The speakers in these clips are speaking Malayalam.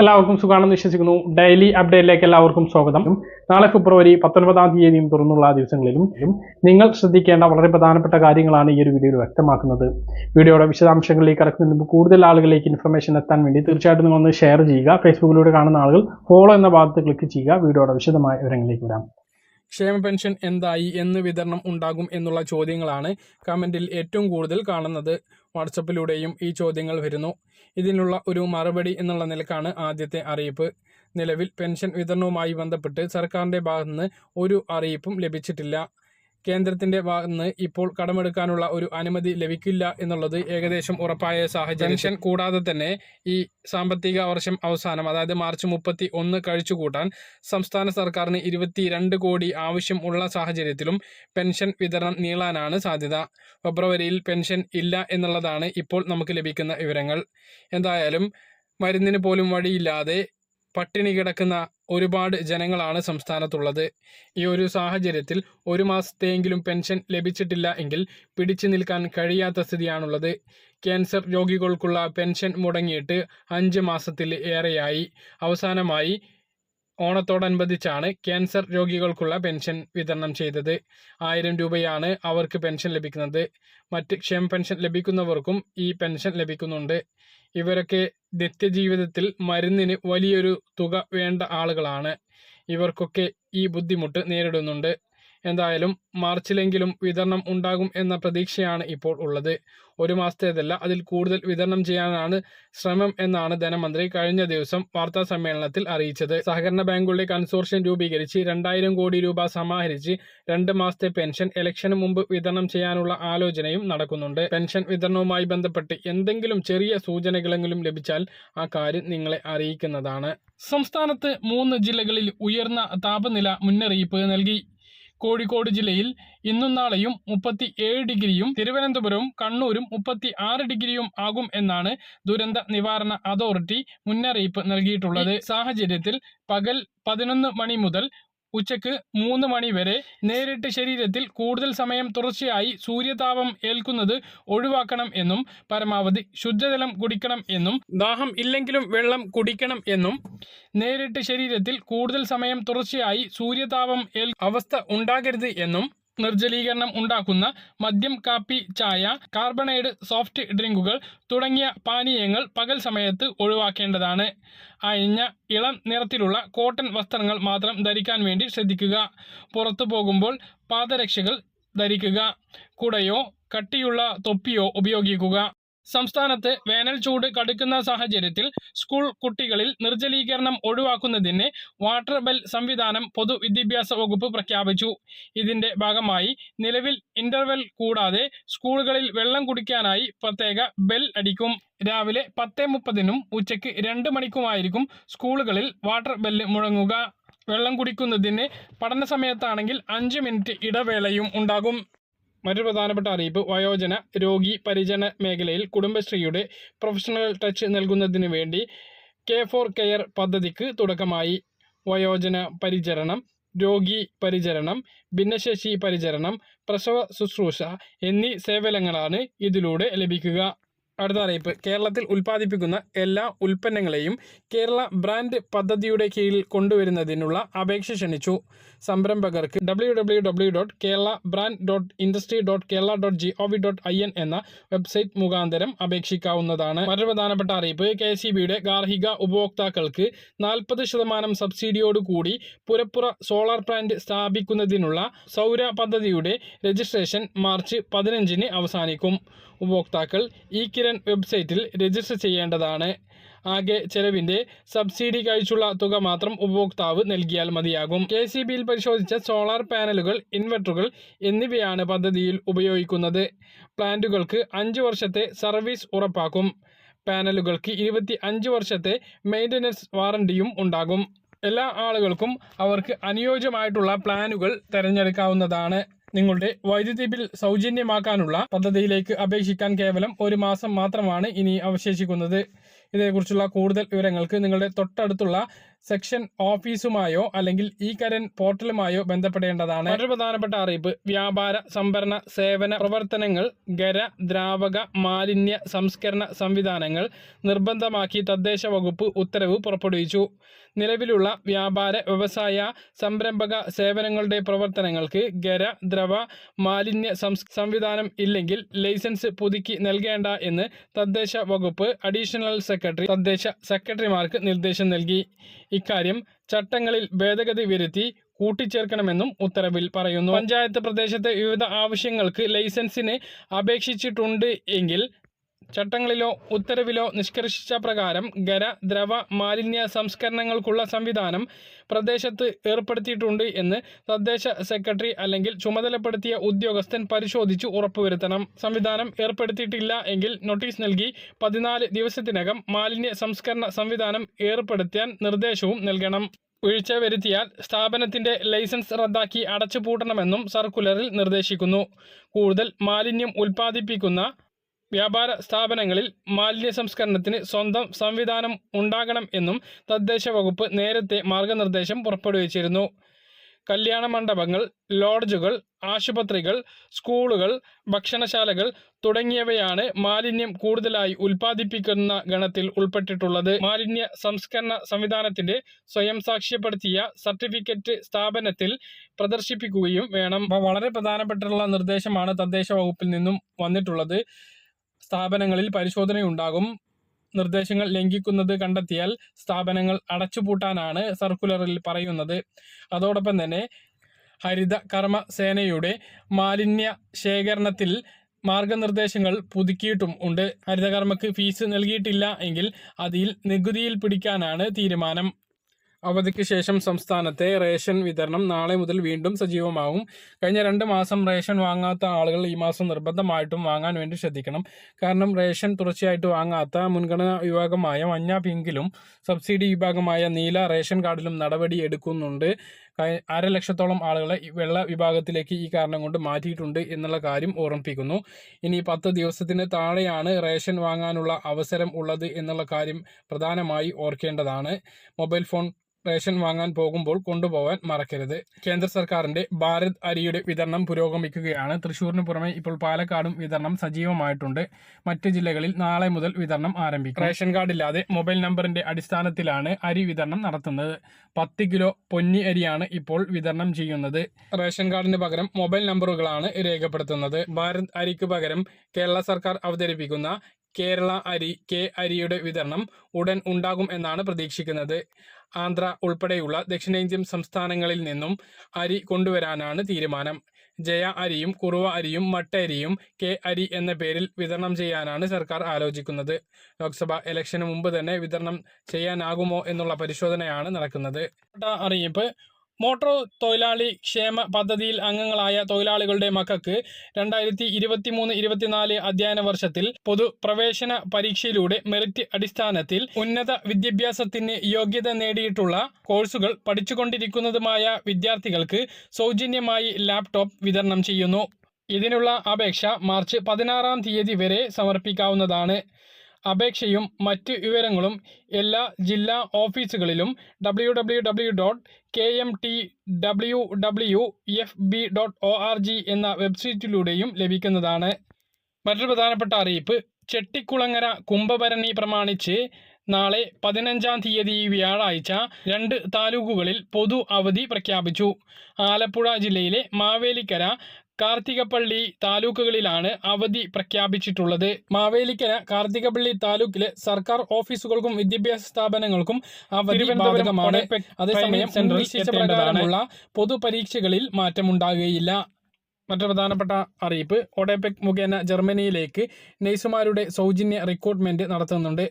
എല്ലാവർക്കും സുഖാണെന്ന് വിശ്വസിക്കുന്നു. ഡെയിലി അപ്ഡേറ്റിലേക്ക് എല്ലാവർക്കും സ്വാഗതം. നാളെ ഫെബ്രുവരി പത്തൊൻപതാം തീയതിയും തുറന്നുള്ള ദിവസങ്ങളിലും നിങ്ങൾ ശ്രദ്ധിക്കേണ്ട വളരെ പ്രധാനപ്പെട്ട കാര്യങ്ങളാണ് ഈ ഒരു വീഡിയോയിൽ വ്യക്തമാക്കുന്നത്. വീഡിയോയുടെ വിശദാംശങ്ങളിലേക്ക് കടക്കുന്നതിന് മുമ്പ് കൂടുതൽ ആളുകളിലേക്ക് ഇൻഫർമേഷൻ എത്താൻ വേണ്ടി തീർച്ചയായിട്ടും നിങ്ങൾ ഒന്ന് ഷെയർ ചെയ്യുക ഫേസ്ബുക്കിലൂടെ കാണുന്ന ആളുകൾ ഫോളോ എന്ന ഭാഗത്ത് ക്ലിക്ക് ചെയ്യുക. വീഡിയോയുടെ വിശദമായ വിവരങ്ങളിലേക്ക് വരാം. ക്ഷേമ പെൻഷൻ എന്തായി എന്ന് വിതരണം ഉണ്ടാകും എന്നുള്ള ചോദ്യങ്ങളാണ് കമന്റിൽ ഏറ്റവും കൂടുതൽ കാണുന്നത്. വാട്സപ്പിലൂടെയും ഈ ചോദ്യങ്ങൾ വരുന്നു. ഇതിനുള്ള ഒരു മറുപടി എന്നുള്ള നിലക്കാണ് ആദ്യത്തെ അറിയിപ്പ്. നിലവിൽ പെൻഷൻ വിതരണവുമായി ബന്ധപ്പെട്ട് സർക്കാരിന്റെ ഭാഗത്തുനിന്ന് ഒരു അറിയിപ്പും ലഭിച്ചിട്ടില്ല. കേന്ദ്രത്തിന്റെ ഭാഗത്തുനിന്ന് ഇപ്പോൾ കടമെടുക്കാനുള്ള ഒരു അനുമതി ലഭിക്കില്ല എന്നുള്ളത് ഏകദേശം ഉറപ്പായ സാഹചര്യം. പെൻഷൻ കൂടാതെ തന്നെ ഈ സാമ്പത്തിക വർഷം അവസാനം അതായത് മാർച്ച് മുപ്പത്തി ഒന്ന് കഴിച്ചുകൂട്ടാൻ സംസ്ഥാന സർക്കാരിന് ഇരുപത്തിരണ്ട് കോടി ആവശ്യം ഉള്ള സാഹചര്യത്തിലും പെൻഷൻ വിതരണം നീളാനാണ് സാധ്യത. ഫെബ്രുവരിയിൽ പെൻഷൻ ഇല്ല എന്നുള്ളതാണ് ഇപ്പോൾ നമുക്ക് ലഭിക്കുന്ന വിവരങ്ങൾ. എന്തായാലും മരുന്നിന് പോലും വഴിയില്ലാതെ പട്ടിണി കിടക്കുന്ന ഒരുപാട് ജനങ്ങളാണ് സംസ്ഥാനത്തുള്ളത്. ഈ ഒരു സാഹചര്യത്തിൽ ഒരു മാസത്തെയെങ്കിലും പെൻഷൻ ലഭിച്ചിട്ടില്ല എങ്കിൽ പിടിച്ചു നിൽക്കാൻ കഴിയാത്ത സ്ഥിതിയാണുള്ളത്. ക്യാൻസർ രോഗികൾക്കുള്ള പെൻഷൻ മുടങ്ങിയിട്ട് അഞ്ച് മാസത്തിൽ ഏറെയായി. അവസാനമായി ഓണത്തോടനുബന്ധിച്ചാണ് ക്യാൻസർ രോഗികൾക്കുള്ള പെൻഷൻ വിതരണം ചെയ്തത്. ആയിരം രൂപയാണ് അവർക്ക് പെൻഷൻ ലഭിക്കുന്നത്. മറ്റ് ക്ഷേമ പെൻഷൻ ലഭിക്കുന്നവർക്കും ഈ പെൻഷൻ ലഭിക്കുന്നുണ്ട്. ഇവരൊക്കെ നിത്യജീവിതത്തിൽ മരുന്നിന് വലിയൊരു തുക വേണ്ട ആളുകളാണ്. ഇവർക്കൊക്കെ ഈ ബുദ്ധിമുട്ട് നേരിടുന്നുണ്ട്. എന്തായാലും മാർച്ചിലെങ്കിലും വിതരണം ഉണ്ടാകും എന്ന പ്രതീക്ഷയാണ് ഇപ്പോൾ ഉള്ളത്. ഒരു മാസത്തേതല്ല അതിൽ കൂടുതൽ വിതരണം ചെയ്യാനാണ് ശ്രമം എന്നാണ് ധനമന്ത്രി കഴിഞ്ഞ ദിവസം വാർത്താ സമ്മേളനത്തിൽ അറിയിച്ചത്. സഹകരണ ബാങ്കുകളുടെ കൺസോർഷ്യം രൂപീകരിച്ച് രണ്ടായിരം കോടി രൂപ സമാഹരിച്ച് രണ്ട് മാസത്തെ പെൻഷൻ ഇലക്ഷന് മുമ്പ് വിതരണം ചെയ്യാനുള്ള ആലോചനയും നടക്കുന്നുണ്ട്. പെൻഷൻ വിതരണവുമായി ബന്ധപ്പെട്ട് എന്തെങ്കിലും ചെറിയ സൂചനകളെങ്കിലും ലഭിച്ചാൽ ആ കാര്യം നിങ്ങളെ അറിയിക്കുന്നതാണ്. സംസ്ഥാനത്ത് മൂന്ന് ജില്ലകളിൽ ഉയർന്ന താപനില മുന്നറിയിപ്പ് നൽകി. കോഴിക്കോട് ജില്ലയിൽ ഇന്നും നാളെയും മുപ്പത്തി ഏഴ് ഡിഗ്രിയും തിരുവനന്തപുരവും കണ്ണൂരും മുപ്പത്തി ആറ് ഡിഗ്രിയും ആകും എന്നാണ് ദുരന്ത നിവാരണ അതോറിറ്റി മുന്നറിയിപ്പ് നൽകിയിട്ടുള്ളത്. സാഹചര്യത്തിൽ പകൽ പതിനൊന്ന് മണി മുതൽ ഉച്ചയ്ക്ക് മൂന്ന് മണി വരെ നേരിട്ട് ശരീരത്തിൽ കൂടുതൽ സമയം തുടർച്ചയായി സൂര്യതാപം ഏൽക്കുന്നത് ഒഴിവാക്കണം എന്നും പരമാവധി ശുദ്ധജലം കുടിക്കണം എന്നും ദാഹം ഇല്ലെങ്കിലും വെള്ളം കുടിക്കണം എന്നും നേരിട്ട് ശരീരത്തിൽ കൂടുതൽ സമയം തുടർച്ചയായി സൂര്യതാപം ഏൽ അവസ്ഥ ഉണ്ടാകരുത് എന്നും നിർജലീകരണം ഉണ്ടാക്കുന്ന മദ്യം കാപ്പി ചായ കാർബണൈഡ് സോഫ്റ്റ് ഡ്രിങ്കുകൾ തുടങ്ങിയ പാനീയങ്ങൾ പകൽ സമയത്ത് ഒഴിവാക്കേണ്ടതാണ്. അയഞ്ഞ ഇളം നിറത്തിലുള്ള കോട്ടൺ വസ്ത്രങ്ങൾ മാത്രം ധരിക്കാൻ വേണ്ടി ശ്രദ്ധിക്കുക. പുറത്തു പോകുമ്പോൾ പാദരക്ഷകൾ ധരിക്കുക. കുടയോ കട്ടിയുള്ള തൊപ്പിയോ ഉപയോഗിക്കുക. സംസ്ഥാനത്ത് വേനൽ ചൂട് കടുക്കുന്ന സാഹചര്യത്തിൽ സ്കൂൾ കുട്ടികളിൽ നിർജലീകരണം ഒഴിവാക്കുന്നതിന് വാട്ടർ ബെൽ സംവിധാനം പൊതുവിദ്യാഭ്യാസ വകുപ്പ് പ്രഖ്യാപിച്ചു. ഇതിന്റെ ഭാഗമായി നിലവിൽ ഇന്റർവെൽ കൂടാതെ സ്കൂളുകളിൽ വെള്ളം കുടിക്കാനായി പ്രത്യേക ബെൽ അടിക്കും. രാവിലെ പത്ത് മുപ്പതിനും ഉച്ചയ്ക്ക് രണ്ട് മണിക്കുമായിരിക്കും സ്കൂളുകളിൽ വാട്ടർ ബെല്ല് മുഴങ്ങുക. വെള്ളം കുടിക്കുന്നതിന് പഠന സമയത്താണെങ്കിൽ അഞ്ച് മിനിറ്റ് ഇടവേളയും ഉണ്ടാകും. മറ്റൊരു പ്രധാനപ്പെട്ട അറിയിപ്പ് വയോജന രോഗി പരിചരണ മേഖലയിൽ കുടുംബശ്രീയുടെ പ്രൊഫഷണൽ ടച്ച് നൽകുന്നതിന് വേണ്ടി കെ ഫോർ കെയർ പദ്ധതിക്ക് തുടക്കമായി. വയോജന പരിചരണം രോഗി പരിചരണം ഭിന്നശേഷി പരിചരണം പ്രസവ ശുശ്രൂഷ എന്നീ സേവനങ്ങളാണ് ഇതിലൂടെ ലഭിക്കുക. അടുത്ത അറിയിപ്പ്. കേരളത്തിൽ ഉൽപ്പാദിപ്പിക്കുന്ന എല്ലാ ഉൽപ്പന്നങ്ങളെയും കേരള ബ്രാൻഡ് പദ്ധതിയുടെ കീഴിൽ കൊണ്ടുവരുന്നതിനുള്ള അപേക്ഷ ക്ഷണിച്ചു. സംരംഭകർക്ക് W W W dot Kerala brand dot industry dot Kerala dot G O V dot I N എന്ന വെബ്സൈറ്റ് മുഖാന്തരം അപേക്ഷിക്കാവുന്നതാണ്. മറ്റൊരു പ്രധാനപ്പെട്ട അറിയിപ്പ് കെ സി ബിയുടെ ഗാർഹിക ഉപഭോക്താക്കൾക്ക് നാൽപ്പത് ശതമാനം സബ്സിഡിയോടുകൂടി പുരപ്പുറ സോളാർ പ്ലാന്റ് സ്ഥാപിക്കുന്നതിനുള്ള സൗര പദ്ധതിയുടെ രജിസ്ട്രേഷൻ മാർച്ച് പതിനഞ്ചിന് അവസാനിക്കും. ഉപഭോക്താക്കൾ ഈ കിരൺ വെബ്സൈറ്റിൽ രജിസ്റ്റർ ചെയ്യേണ്ടതാണ്. ആകെ ചെലവിന്റെ സബ്സിഡി കഴിച്ചുള്ള തുക മാത്രം ഉപഭോക്താവ് നൽകിയാൽ മതിയാകും. കെ സി ബിയിൽ പരിശോധിച്ച സോളാർ പാനലുകൾ ഇൻവെർട്ടറുകൾ എന്നിവയാണ് പദ്ധതിയിൽ ഉപയോഗിക്കുന്നത്. പ്ലാന്റുകൾക്ക് അഞ്ച് വർഷത്തെ സർവീസ് ഉറപ്പാക്കും. പാനലുകൾക്ക് ഇരുപത്തി അഞ്ച് വർഷത്തെ മെയിന്റനൻസ് വാറണ്ടിയും ഉണ്ടാകും. എല്ലാ ആളുകൾക്കും അവർക്ക് അനുയോജ്യമായിട്ടുള്ള പ്ലാനുകൾ തിരഞ്ഞെടുക്കാവുന്നതാണ്. നിങ്ങളുടെ വൈദ്യുതി ബിൽ സൗജന്യമാക്കാനുള്ള പദ്ധതിയിലേക്ക് അപേക്ഷിക്കാൻ കേവലം ഒരു മാസം മാത്രമാണ് ഇനി അവശേഷിക്കുന്നത്. ഇതേക്കുറിച്ചുള്ള കൂടുതൽ വിവരങ്ങൾക്ക് നിങ്ങളുടെ തൊട്ടടുത്തുള്ള സെക്ഷൻ ഓഫീസുമായോ അല്ലെങ്കിൽ ഇ കരൻ പോർട്ടലുമായോ ബന്ധപ്പെടേണ്ടതാണ്. മറ്റൊരു പ്രധാനപ്പെട്ട അറിയിപ്പ് വ്യാപാര സംഭരണ സേവന പ്രവർത്തനങ്ങൾ ഖര ദ്രാവക മാലിന്യ സംസ്കരണ സംവിധാനങ്ങൾ നിർബന്ധമാക്കി തദ്ദേശ വകുപ്പ് ഉത്തരവ് പുറപ്പെടുവിച്ചു. നിലവിലുള്ള വ്യാപാര വ്യവസായ സംരംഭക സേവനങ്ങളുടെ പ്രവർത്തനങ്ങൾക്ക് ഖര ദ്രവ മാലിന്യ സംവിധാനം ഇല്ലെങ്കിൽ ലൈസൻസ് പുതുക്കി നൽകേണ്ട എന്ന് തദ്ദേശ വകുപ്പ് അഡീഷണൽ സെക്രട്ടറി തദ്ദേശ സെക്രട്ടറിമാർക്ക് നിർദ്ദേശം നൽകി. ഇക്കാര്യം ചട്ടങ്ങളിൽ ഭേദഗതി വരുത്തി കൂട്ടിച്ചേർക്കണമെന്നും ഉത്തരവിൽ പറയുന്നു. പഞ്ചായത്ത് പ്രദേശത്തെ വിവിധ ആവശ്യങ്ങൾക്ക് ലൈസൻസിന് അപേക്ഷിച്ചിട്ടുണ്ട് എങ്കിൽ ചട്ടങ്ങളിലോ ഉത്തരവിലോ നിഷ്കർഷിച്ച പ്രകാരം ഖര ദ്രവ മാലിന്യ സംസ്കരണങ്ങൾക്കുള്ള സംവിധാനം പ്രദേശത്ത് ഏർപ്പെടുത്തിയിട്ടുണ്ട് എന്ന് തദ്ദേശ സെക്രട്ടറി അല്ലെങ്കിൽ ചുമതലപ്പെടുത്തിയ ഉദ്യോഗസ്ഥൻ പരിശോധിച്ച് ഉറപ്പുവരുത്തണം. സംവിധാനം ഏർപ്പെടുത്തിയിട്ടില്ല എങ്കിൽ നോട്ടീസ് നൽകി പതിനാല് ദിവസത്തിനകം മാലിന്യ സംസ്കരണ സംവിധാനം ഏർപ്പെടുത്താൻ നിർദ്ദേശവും നൽകണം. വീഴ്ച വരുത്തിയാൽ സ്ഥാപനത്തിന്റെ ലൈസൻസ് റദ്ദാക്കി അടച്ചുപൂട്ടണമെന്നും സർക്കുലറിൽ നിർദ്ദേശിക്കുന്നു. കൂടുതൽ മാലിന്യം ഉൽപ്പാദിപ്പിക്കുന്ന വ്യാപാര സ്ഥാപനങ്ങളിൽ മാലിന്യ സംസ്കരണത്തിന് സ്വന്തം സംവിധാനം ഉണ്ടാകണം എന്നും തദ്ദേശ വകുപ്പ് നേരത്തെ മാർഗനിർദ്ദേശം പുറപ്പെടുവിച്ചിരുന്നു. കല്യാണ മണ്ഡപങ്ങൾ ലോഡ്ജുകൾ ആശുപത്രികൾ സ്കൂളുകൾ ഭക്ഷണശാലകൾ തുടങ്ങിയവയാണ് മാലിന്യം കൂടുതലായി ഉൽപ്പാദിപ്പിക്കുന്ന ഗണത്തിൽ ഉൾപ്പെട്ടിട്ടുള്ളത്. മാലിന്യ സംസ്കരണ സംവിധാനത്തിന്റെ സ്വയം സാക്ഷ്യപ്പെടുത്തിയ സർട്ടിഫിക്കറ്റ് സ്ഥാപനത്തിൽ പ്രദർശിപ്പിക്കുകയും വേണം. വളരെ പ്രധാനപ്പെട്ടുള്ള നിർദ്ദേശമാണ് തദ്ദേശ വകുപ്പിൽ നിന്നും വന്നിട്ടുള്ളത്. സ്ഥാപനങ്ങളിൽ പരിശോധനയുണ്ടാകും. നിർദ്ദേശങ്ങൾ ലംഘിക്കുന്നത് കണ്ടെത്തിയാൽ സ്ഥാപനങ്ങൾ അടച്ചുപൂട്ടാനാണ് സർക്കുലറിൽ പറയുന്നത്. അതോടൊപ്പം തന്നെ ഹരിത കർമ്മ സേനയുടെ മാലിന്യ ശേഖരണത്തിൽ മാർഗനിർദ്ദേശങ്ങൾ പുതുക്കിയിട്ടും ഉണ്ട്. ഹരിതകർമ്മക്ക് ഫീസ് നൽകിയിട്ടില്ല എങ്കിൽ അതിൽ നികുതിയിൽ പിടിക്കാനാണ് തീരുമാനം. അവധിക്ക് ശേഷം സംസ്ഥാനത്തെ റേഷൻ വിതരണം നാളെ മുതൽ വീണ്ടും സജീവമാകും കഴിഞ്ഞ രണ്ട് മാസം റേഷൻ വാങ്ങാത്ത ആളുകൾ ഈ മാസം നിർബന്ധമായിട്ടും വാങ്ങാൻ വേണ്ടി ശ്രദ്ധിക്കണം. കാരണം റേഷൻ തുടർച്ചയായിട്ട് വാങ്ങാത്ത മുൻഗണനാ വിഭാഗമായ മഞ്ഞ പിങ്കിലും സബ്സിഡി വിഭാഗമായ നീല റേഷൻ കാർഡിലും നടപടി എടുക്കുന്നുണ്ട്. അര ലക്ഷത്തോളം ആളുകളെ വെള്ള വിഭാഗത്തിലേക്ക് ഈ കാരണം കൊണ്ട് മാറ്റിയിട്ടുണ്ട് എന്നുള്ള കാര്യം ഓർമ്മിപ്പിക്കുന്നു. ഇനി പത്ത് ദിവസത്തിന് താഴെയാണ് റേഷൻ വാങ്ങാനുള്ള അവസരം ഉള്ളത് എന്നുള്ള കാര്യം പ്രധാനമായി ഓർക്കേണ്ടതാണ്. മൊബൈൽ ഫോൺ റേഷൻ വാങ്ങാൻ പോകുമ്പോൾ കൊണ്ടുപോകാൻ മറക്കരുത്. കേന്ദ്ര സർക്കാരിന്റെ ഭാരത് അരിയുടെ വിതരണം പുരോഗമിക്കുകയാണ്. തൃശ്ശൂരിന് പുറമെ ഇപ്പോൾ പാലക്കാടും വിതരണം സജീവമായിട്ടുണ്ട്. മറ്റ് ജില്ലകളിൽ നാളെ മുതൽ വിതരണം ആരംഭിക്കും. റേഷൻ കാർഡ് ഇല്ലാതെ മൊബൈൽ നമ്പറിന്റെ അടിസ്ഥാനത്തിലാണ് അരി വിതരണം നടത്തുന്നത്. പത്ത് കിലോ പൊന്നി അരിയാണ് ഇപ്പോൾ വിതരണം ചെയ്യുന്നത്. റേഷൻ കാർഡിന് പകരം മൊബൈൽ നമ്പറുകളാണ് രേഖപ്പെടുത്തുന്നത്. ഭാരത് അരിക്ക് പകരം കേരള സർക്കാർ അവതരിപ്പിക്കുന്ന കേരള അരി കെ അരിയുടെ വിതരണം ഉടൻ ഉണ്ടാകും എന്നാണ് പ്രതീക്ഷിക്കുന്നത്. ആന്ധ്ര ഉൾപ്പെടെയുള്ള ദക്ഷിണേന്ത്യൻ സംസ്ഥാനങ്ങളിൽ നിന്നും അരി കൊണ്ടുവരാനാണ് തീരുമാനം. ജയ അരിയും കുറുവ അരിയും മട്ട അരിയും കെ അരി എന്ന പേരിൽ വിതരണം ചെയ്യാനാണ് സർക്കാർ ആലോചിക്കുന്നത്. ലോക്സഭ ഇലക്ഷന് മുമ്പ് തന്നെ വിതരണം ചെയ്യാനാകുമോ എന്നുള്ള പരിശോധനയാണ് നടക്കുന്നത്. അറിയിപ്പ് മോട്ടോർ തൊഴിലാളി ക്ഷേമ പദ്ധതിയിൽ അംഗങ്ങളായ തൊഴിലാളികളുടെ മക്കൾക്ക് രണ്ടായിരത്തി ഇരുപത്തി മൂന്ന് ഇരുപത്തിനാല് അധ്യയന വർഷത്തിൽ പൊതുപ്രവേശന പരീക്ഷയിലൂടെ മെറിറ്റ് അടിസ്ഥാനത്തിൽ ഉന്നത വിദ്യാഭ്യാസത്തിന് യോഗ്യത നേടിയിട്ടുള്ള കോഴ്സുകൾ പഠിച്ചുകൊണ്ടിരിക്കുന്നതുമായ വിദ്യാർത്ഥികൾക്ക് സൗജന്യമായി ലാപ്ടോപ്പ് വിതരണം ചെയ്യുന്നു. ഇതിനുള്ള അപേക്ഷ മാർച്ച് പതിനാറാം തീയതി വരെ സമർപ്പിക്കാവുന്നതാണ്. അപേക്ഷയും മറ്റ് വിവരങ്ങളും എല്ലാ ജില്ലാ ഓഫീസുകളിലും W W W dot K M T W W F B dot O R G എന്ന വെബ്സൈറ്റിലൂടെയും ലഭിക്കുന്നതാണ്. മറ്റൊരു പ്രധാനപ്പെട്ട അറിയിപ്പ് ചെട്ടിക്കുളങ്ങര കുംഭഭരണി പ്രമാണിച്ച് നാളെ പതിനഞ്ചാം തീയതി വ്യാഴാഴ്ച രണ്ട് താലൂക്കുകളിൽ പൊതു അവധി പ്രഖ്യാപിച്ചു. ആലപ്പുഴ ജില്ലയിലെ മാവേലിക്കര കാർത്തികപ്പള്ളി താലൂക്കുകളിലാണ് അവധി പ്രഖ്യാപിച്ചിട്ടുള്ളത്. മാവേലിക്കര കാർത്തികപ്പള്ളി താലൂക്കിലെ സർക്കാർ ഓഫീസുകൾക്കും വിദ്യാഭ്യാസ സ്ഥാപനങ്ങൾക്കും അവധി ബാധകമാണ്. അതേസമയം പ്രകാരമുള്ള പൊതുപരീക്ഷകളിൽ മാറ്റമുണ്ടാകുകയില്ല. മറ്റൊരു പ്രധാനപ്പെട്ട അറിയിപ്പ് ഒഡേപെക് മുഖേന ജർമ്മനിയിലേക്ക് നഴ്സുമാരുടെ സൗജന്യ റിക്രൂട്ട്മെന്റ് നടത്തുന്നുണ്ട്.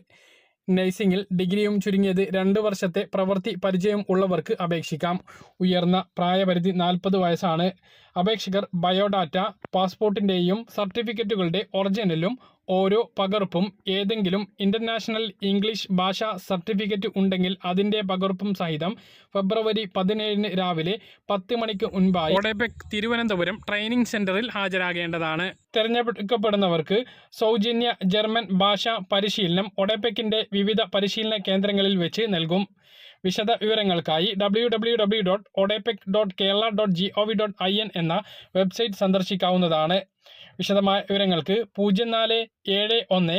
നഴ്സിംഗിൽ ഡിഗ്രിയും ചുരുങ്ങിയത് രണ്ട് വർഷത്തെ പ്രവൃത്തി പരിചയം ഉള്ളവർക്ക് അപേക്ഷിക്കാം. ഉയർന്ന പ്രായപരിധി നാൽപ്പത് വയസ്സാണ്. അപേക്ഷകർ ബയോഡാറ്റ പാസ്പോർട്ടിന്റെയും സർട്ടിഫിക്കറ്റുകളുടെ ഒറിജിനലും ഓരോ പകർപ്പും ഏതെങ്കിലും ഇന്റർനാഷണൽ ഇംഗ്ലീഷ് ഭാഷാ സർട്ടിഫിക്കറ്റ് ഉണ്ടെങ്കിൽ അതിന്റെ പകർപ്പും സഹിതം ഫെബ്രുവരി പതിനേഴിന് രാവിലെ പത്ത് മണിക്ക് മുൻപായി ഒഡേപെക് തിരുവനന്തപുരം ട്രെയിനിംഗ് സെന്ററിൽ ഹാജരാകേണ്ടതാണ്. തിരഞ്ഞെടുക്കപ്പെടുന്നവർക്ക് സൗജന്യ ജർമ്മൻ ഭാഷാ പരിശീലനം ഒഡെപെക്കിന്റെ വിവിധ പരിശീലന കേന്ദ്രങ്ങളിൽ വെച്ച് നൽകും. വിശദ വിവരങ്ങൾക്കായി W W W dot ODEPC dot Kerala dot G O V dot I N എന്ന വെബ്സൈറ്റ് സന്ദർശിക്കാവുന്നതാണ്. വിശദമായ വിവരങ്ങൾക്ക് പൂജ്യം നാല് ഏഴ് ഒന്ന്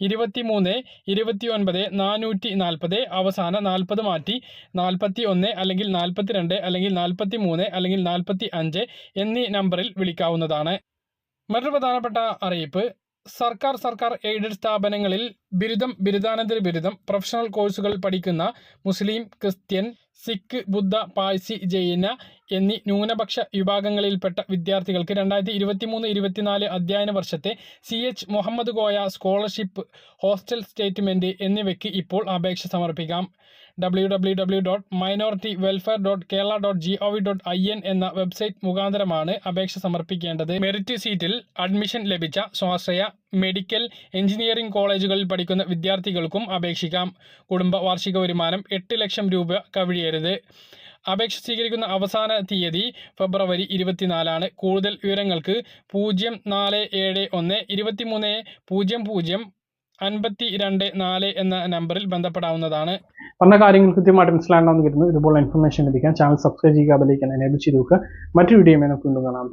ഇരുപത്തി മൂന്ന് ഇരുപത്തി ഒൻപത് നാനൂറ്റി നാൽപ്പത് അവസാന നാൽപ്പത് മാറ്റി നാൽപ്പത്തി ഒന്ന് അല്ലെങ്കിൽ നാൽപ്പത്തി രണ്ട് അല്ലെങ്കിൽ നാൽപ്പത്തി മൂന്ന് അല്ലെങ്കിൽ നാൽപ്പത്തി അഞ്ച് എന്നീ നമ്പറിൽ വിളിക്കാവുന്നതാണ്. മറ്റൊരു പ്രധാനപ്പെട്ട അറിയിപ്പ് സർക്കാർ സർക്കാർ എയ്ഡഡ് സ്ഥാപനങ്ങളിൽ ബിരുദം ബിരുദാനന്തര ബിരുദം പ്രൊഫഷണൽ കോഴ്സുകൾ പഠിക്കുന്ന മുസ്ലിം ക്രിസ്ത്യൻ സിഖ് ബുദ്ധ പാഴ്സി ജൈന എന്നീ ന്യൂനപക്ഷ വിഭാഗങ്ങളിൽപ്പെട്ട വിദ്യാർത്ഥികൾക്ക് രണ്ടായിരത്തി ഇരുപത്തി മൂന്ന് ഇരുപത്തിനാല് അധ്യയന വർഷത്തെ C H Muhammad Koya scholarship hostel statement എന്നിവയ്ക്ക് ഇപ്പോൾ അപേക്ഷ സമർപ്പിക്കാം. W W W dot minority welfare dot Kerala dot G O V dot I N എന്ന വെബ്സൈറ്റ് മുഖാന്തരമാണ് അപേക്ഷ സമർപ്പിക്കേണ്ടത്. മെറിറ്റ് സീറ്റിൽ അഡ്മിഷൻ ലഭിച്ച സ്വാശ്രയ മെഡിക്കൽ എഞ്ചിനീയറിംഗ് കോളേജുകളിൽ പഠിക്കുന്ന വിദ്യാർത്ഥികൾക്കും അപേക്ഷിക്കാം. കുടുംബ വാർഷിക വരുമാനം എട്ട് ലക്ഷം രൂപ കവിഴിയരുത്. അപേക്ഷ സ്വീകരിക്കുന്ന അവസാന തീയതി ഫെബ്രുവരി ഇരുപത്തിനാലാണ്. കൂടുതൽ വിവരങ്ങൾക്ക് പൂജ്യം നാല് ഏഴ് ഒന്ന് ഇരുപത്തിമൂന്ന് പൂജ്യം പൂജ്യം അൻപത്തി രണ്ട് നാല് എന്ന നമ്പറിൽ ബന്ധപ്പെടാവുന്നതാണ്. പറഞ്ഞ കാര്യങ്ങൾ കൃത്യമായിട്ട് മനസ്സിലാകണമെന്ന് കരുതുന്നു. ഇതുപോലെ ഇൻഫർമേഷൻ ലഭിക്കാൻ ചാനൽ സബ്സ്ക്രൈബ് ചെയ്യുക അതിലേക്ക് എനേബിൾ ചെയ്ത് നോക്കുക മറ്റു വീഡിയോ നമുക്ക് വീണ്ടും കാണാം.